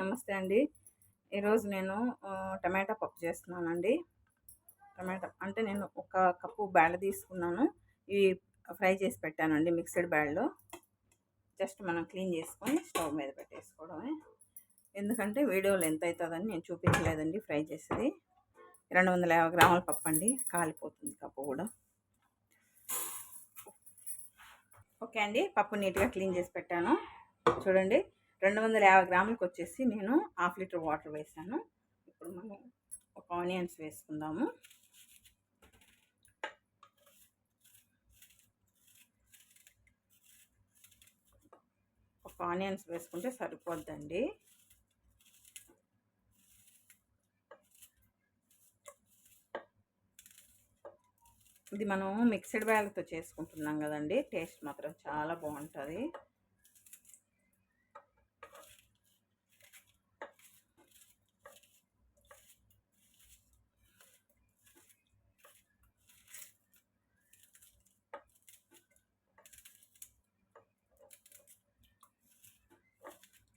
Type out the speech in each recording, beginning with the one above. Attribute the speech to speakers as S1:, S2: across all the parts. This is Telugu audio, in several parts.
S1: నమస్తే అండి. ఈరోజు నేను టమాటా పప్పు చేస్తున్నానండి. టమాటా అంటే నేను ఒక కప్పు బ్యాళ్ళ తీసుకున్నాను. ఇవి ఫ్రై చేసి పెట్టానండి మిక్స్డ్ బ్యాళ్ళు జస్ట్ మనం క్లీన్ చేసుకొని స్టవ్ మీద పెట్టేసుకోవడమే. ఎందుకంటే వీడియోలో ఎంత అవుతుందని నేను చూపించలేదండి ఫ్రై చేసేది. రెండు వందల యాభై గ్రాముల పప్పు అండి. కాలిపోతుంది కప్పు కూడా. ఓకే అండి. పప్పు నీట్గా క్లీన్ చేసి పెట్టాను. చూడండి. రెండు వందల యాభై గ్రాములకు వచ్చేసి నేను హాఫ్ లీటర్ వాటర్ వేసాను. ఇప్పుడు మనం ఒక ఆనియన్స్ వేసుకుందాము. ఒక ఆనియన్స్ వేసుకుంటే సరిపోద్దండి. ఇది మనం మిక్స్డ్ బ్యాగ్తో చేసుకుంటున్నాం కదండి. టేస్ట్ మాత్రం చాలా బాగుంటుంది.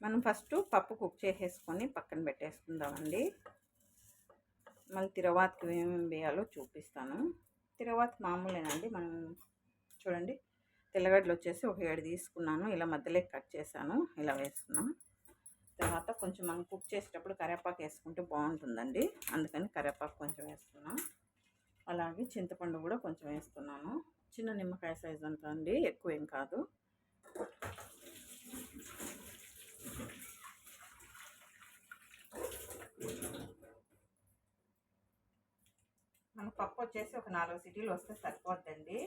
S1: మనం ఫస్ట్ పప్పు కుక్ చేసేసుకొని పక్కన పెట్టేసుకుందామండి. మళ్ళీ తిరవాతకి ఏమేమి వేయాలో చూపిస్తాను. తిరవాత మామూలేనండి. మనం చూడండి తెల్లగడ్డలు వచ్చేసి ఒక ఏడు తీసుకున్నాను. ఇలా మధ్యలో కట్ చేశాను. ఇలా వేసుకున్నాం. తర్వాత కొంచెం మనం కుక్ చేసేటప్పుడు కరేపాకు వేసుకుంటే బాగుంటుందండి. అందుకని కరేపాకు కొంచెం వేస్తున్నాం. అలాగే చింతపండు కూడా కొంచెం వేస్తున్నాను. చిన్న నిమ్మకాయ సైజ్ అంతా అండి. ఎక్కువ ఏం కాదు. మన పప్పు వచ్చేసి ఒక నాలుగు సిటీలు వస్తే సరిపోద్దండి.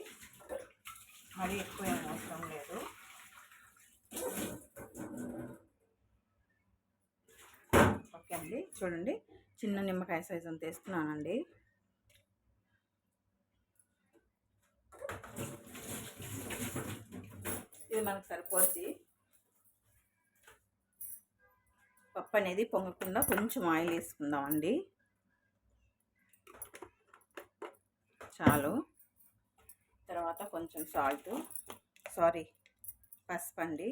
S1: మరీ ఎక్కువ ఏం అవసరం లేదు. ఓకే అండి చూడండి చిన్న నిమ్మకాయ సైజు అంత వేస్తున్నానండి. ఇది మనకు సరిపోద్ది. పప్పు అనేది పొంగకుండా కొంచెం ఆయిల్ వేసుకుందామండి. చాలు. తర్వాత కొంచెం సాల్ట్ సారీ పసుపు అండి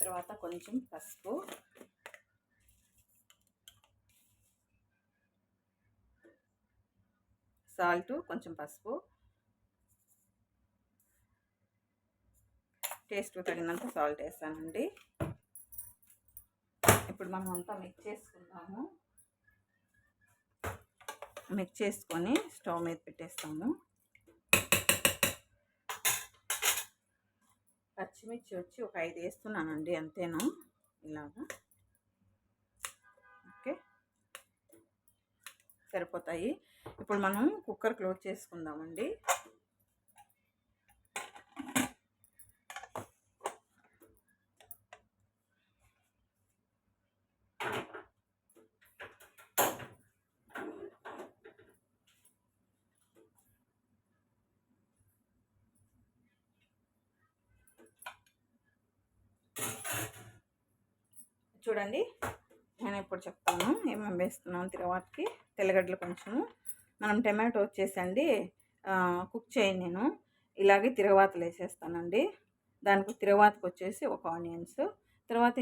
S1: తర్వాత కొంచెం పసుపు. సాల్ట్ కొంచెం పసుపు. టేస్ట్ తగినంత సాల్ట్ వేస్తానండి ఇప్పుడు మనం అంతా మిక్స్ చేసుకుందాము. మిక్స్ చేసుకొని స్టవ్ మీద పెట్టేస్తాము. పచ్చిమిర్చి వచ్చి ఒక ఐదు వేస్తున్నానండి అంతేనా? ఇలాగా. ఓకే. సరిపోతాయి. ఇప్పుడు మనం కుక్కర్ క్లోజ్ చేసుకుందామండి. చూడండి. నేను ఇప్పుడు చెప్తాను. ఏమేమి వేస్తున్నాను తర్వాతకి? తెల్లగడ్డలు కొంచెము. మనం టమాటో వచ్చేసండి కుక్ చేయను నేను. ఇలాగే తిరగవాతలు వేసేస్తానండి. దానికి తిరగవాతకు వచ్చేసి ఒక ఆనియన్స్. తర్వాత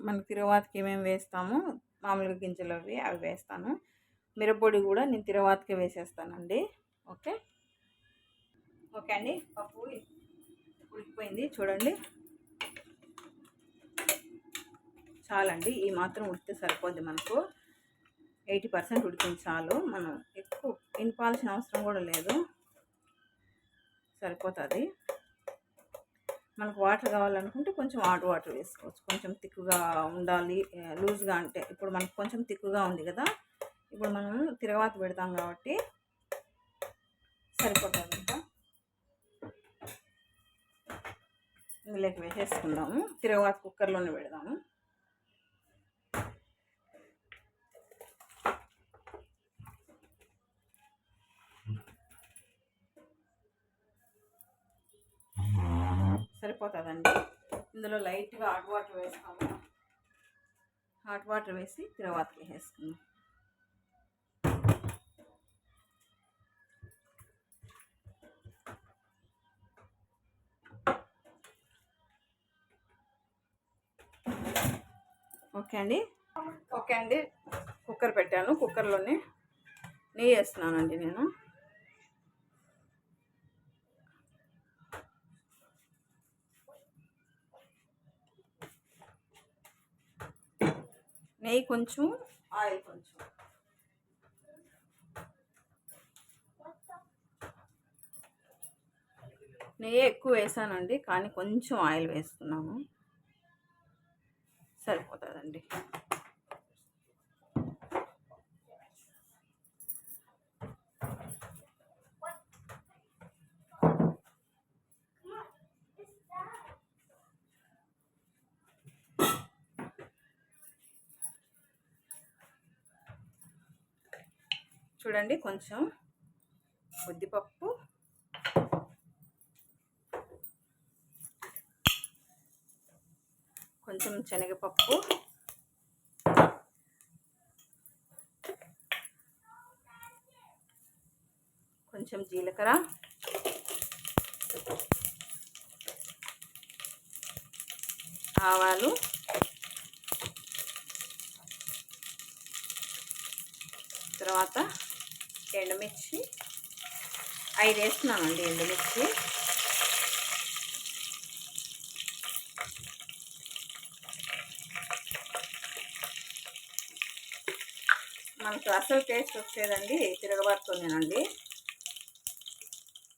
S1: మనకి తిరగవాతకి ఏమేమి వేస్తాము మామూలుగా గింజలు అవి అవి వేస్తాను. మిరపొడి కూడా నేను తిరవాతకి వేసేస్తానండి. ఓకే? ఓకే అండి. పప్పు ఉడికిపోయింది. చూడండి. చాలండి. ఈ మాత్రం ఉడికితే సరిపోద్ది మనకు. ఎయిటీ పర్సెంట్ ఉడికింది చాలు. మనం ఎక్కువ ఇనిపాల్సిన అవసరం కూడా లేదు. సరిపోతుంది. మనకు వాటర్ కావాలనుకుంటే కొంచెం హాట్ వాటర్ వేసుకోవచ్చు. కొంచెం తిక్కుగా ఉండాలి. లూజ్గా అంటే ఇప్పుడు మనకు కొంచెం తిక్కుగా ఉంది కదా. ఇప్పుడు మనం తిరగవాత పెడతాం కాబట్టి సరిపోతుంది ఇంకా. ఇందులోకి వేసేసుకుందాము. తిరగవాత కుక్కర్లోనే పెడదాము. సరిపోతుందండి. ఇందులో లైట్గా హాట్ వాటర్ వేస్తాము. హాట్ వాటర్ వేసి తర్వాత వేసుకుందాం. ఓకే అండి. ఓకే అండి. కుక్కర్ పెట్టాను. కుక్కర్లోనే నెయ్యి వేస్తున్నానండి నేను. నెయ్యి కొంచెం ఆయిల్ కొంచెం. నెయ్యి ఎక్కువ వేసానండి కానీ కొంచెం ఆయిల్ వేస్తున్నాను. సరిపోతుందండి. చూడండి కొంచెం ఉద్దిపప్పు కొంచెం శనగపప్పు. కొంచెం జీలకర్ర. ఆవాలు. తర్వాత ఎండుమిర్చి. ఐదు వేస్తున్నానండి ఎండుమిర్చి. మనకు అసలు టేస్ట్ వచ్చేదండి తిరగబడుతుందేనండి.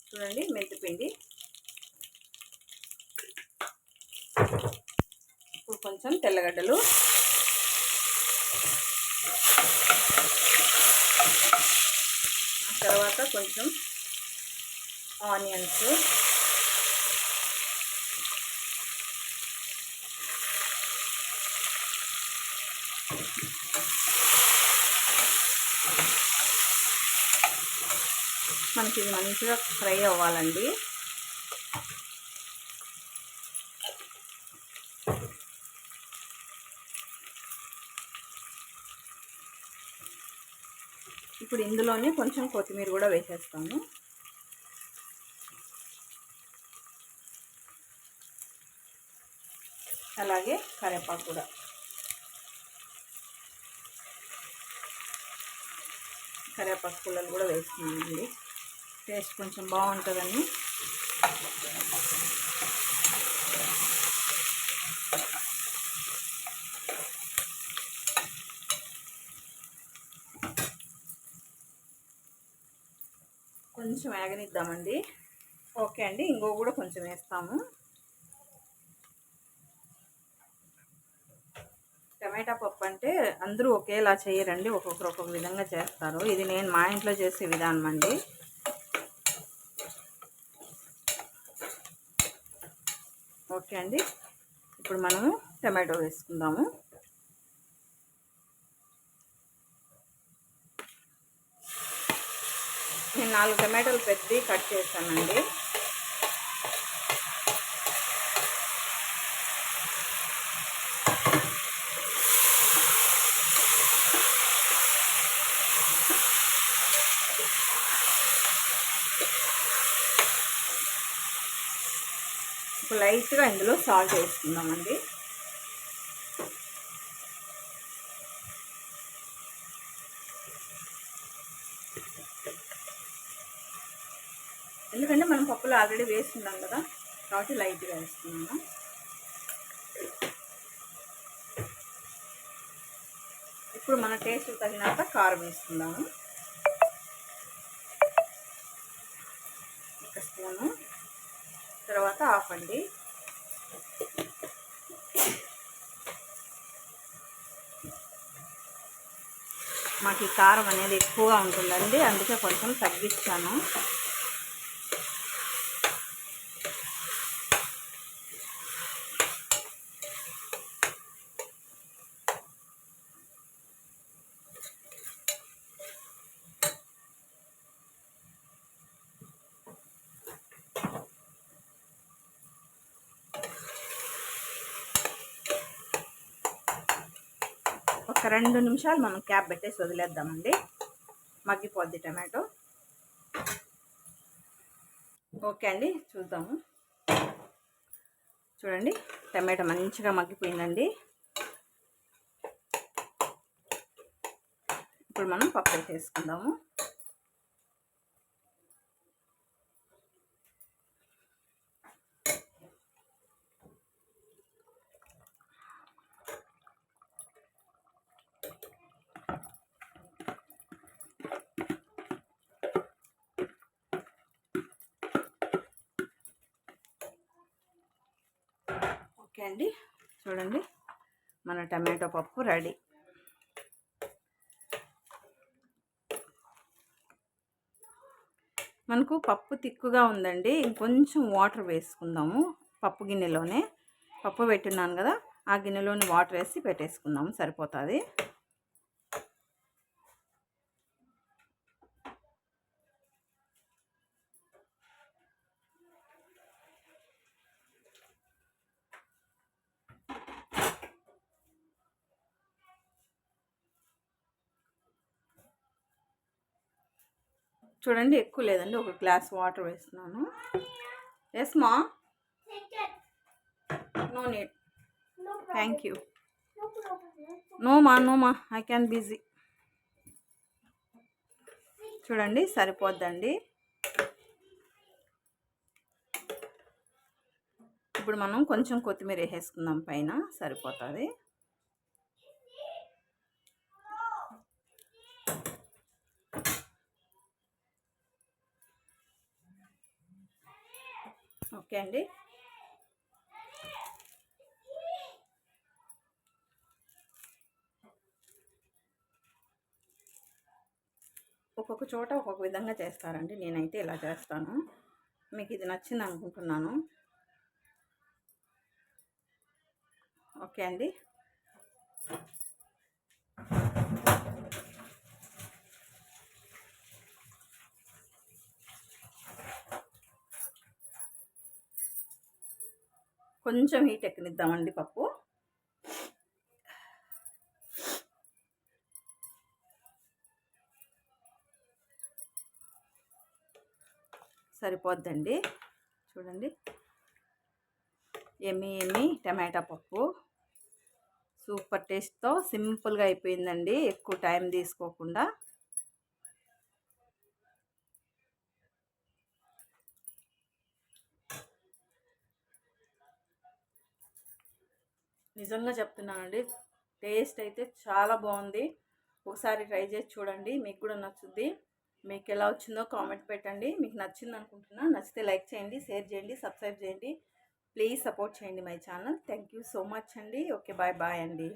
S1: చూడండి మెంతిపిండి ఇప్పుడు కొంచెం తెల్లగడ్డలు ఆ తర్వాత కొంచెం ఆనియన్స్. మనకి ఇది మంచిగా ఫ్రై అవ్వాలండి. ఇప్పుడు ఇందులోనే కొంచెం కొత్తిమీర కూడా వేసేస్తాము అలాగే కరేపాకు కూడా. కరివేపాకు పుల్లలు కూడా వేస్తున్నానండి. టేస్ట్ కొంచెం బాగుంటుందని కొంచెం వేగనిద్దామండి ఓకే అండి ఇంకో కూడా కొంచెం వేస్తాము. టమాటా పప్పు అంటే అందరూ ఒకేలా చేయరండి ఒక్కొక్కరు ఒక్కొక్క విధంగా చేస్తారు. ఇది నేను మా ఇంట్లో చేసే విధానం అండి. ఓకే అండి ఇప్పుడు మనము టమాటో వేసుకుందాము నేను నాలుగు టమాటాలు పెద్ద కట్ చేస్తానండి ఇప్పుడు లైట్గా ఇందులో సాల్ట్ వేసుకుందామండి. ఎందుకంటే ఆల్రెడీ వేస్తున్నాం కదా కాబట్టి లైట్గా వేస్తున్నాము ఇప్పుడు మన టేస్ట్ తగినంత కారం వేసుకుందాము. ఒక స్పూను. తర్వాత హాఫ్ అండి. మాకు ఈ కారం అనేది ఎక్కువగా ఉంటుందండి అందుకే కొంచెం తగ్గించాను. ఒక రెండు నిమిషాలు మనం క్యాప్ పెట్టేసి వదిలేద్దామండి. మగ్గిపోద్ది టమాటో. ఓకే అండి చూద్దాము. చూడండి టమాటో మంచిగా మగ్గిపోయిందండి. ఇప్పుడు మనం పప్పు వేసేసుకుందాము. ఓకే అండి. చూడండి. మన టమాటో పప్పు రెడీ. మనకు పప్పు తిక్కుగా ఉందండి. ఇంకొంచెం వాటర్ వేసుకుందాము పప్పు గిన్నెలోనే. పప్పు పెట్టున్నాను కదా ఆ గిన్నెలోని వాటర్ వేసి పెట్టేసుకుందాము సరిపోతుంది. చూడండి ఎక్కువ లేదండి. ఒక గ్లాస్ వాటర్ వేస్తున్నాను. Yes ma'am no need thank you no ma'am no ma'am I can busy చూడండి సరిపోద్దండి. ఇప్పుడు మనం కొంచెం కొత్తిమీర వేసేసుకుందాం పైన. సరిపోతుంది. ఓకే అండి. ఒక్కొక్క చోట ఒక్కొక్క విధంగా చేస్తారండి. నేనైతే ఇలా చేస్తాను. మీకు ఇది నచ్చింది అనుకుంటున్నాను. ఓకే అండి. కొంచెం హీట్ ఎక్కనిద్దామండి పప్పు. సరిపోద్దండి. చూడండి. ఎమ్మి ఎమ్మి టమాటా పప్పు. సూపర్ టేస్ట్తో సింపుల్గా అయిపోయిందండి. ఎక్కువ టైం తీసుకోకుండా. నిజంగా చెప్తున్నానండి. టేస్ట్ అయితే చాలా బాగుంది. ఒకసారి ట్రై చేసి చూడండి. మీకు కూడా నచ్చుద్ది. మీకు ఎలా వచ్చిందో కామెంట్ పెట్టండి. మీకు నచ్చింది అనుకుంటున్నా నచ్చితే లైక్ చేయండి షేర్ చేయండి సబ్స్క్రైబ్ చేయండి. ప్లీజ్ సపోర్ట్ చేయండి my channel. Thank you so much అండి. ఓకే బాయ్ బాయ్ అండి.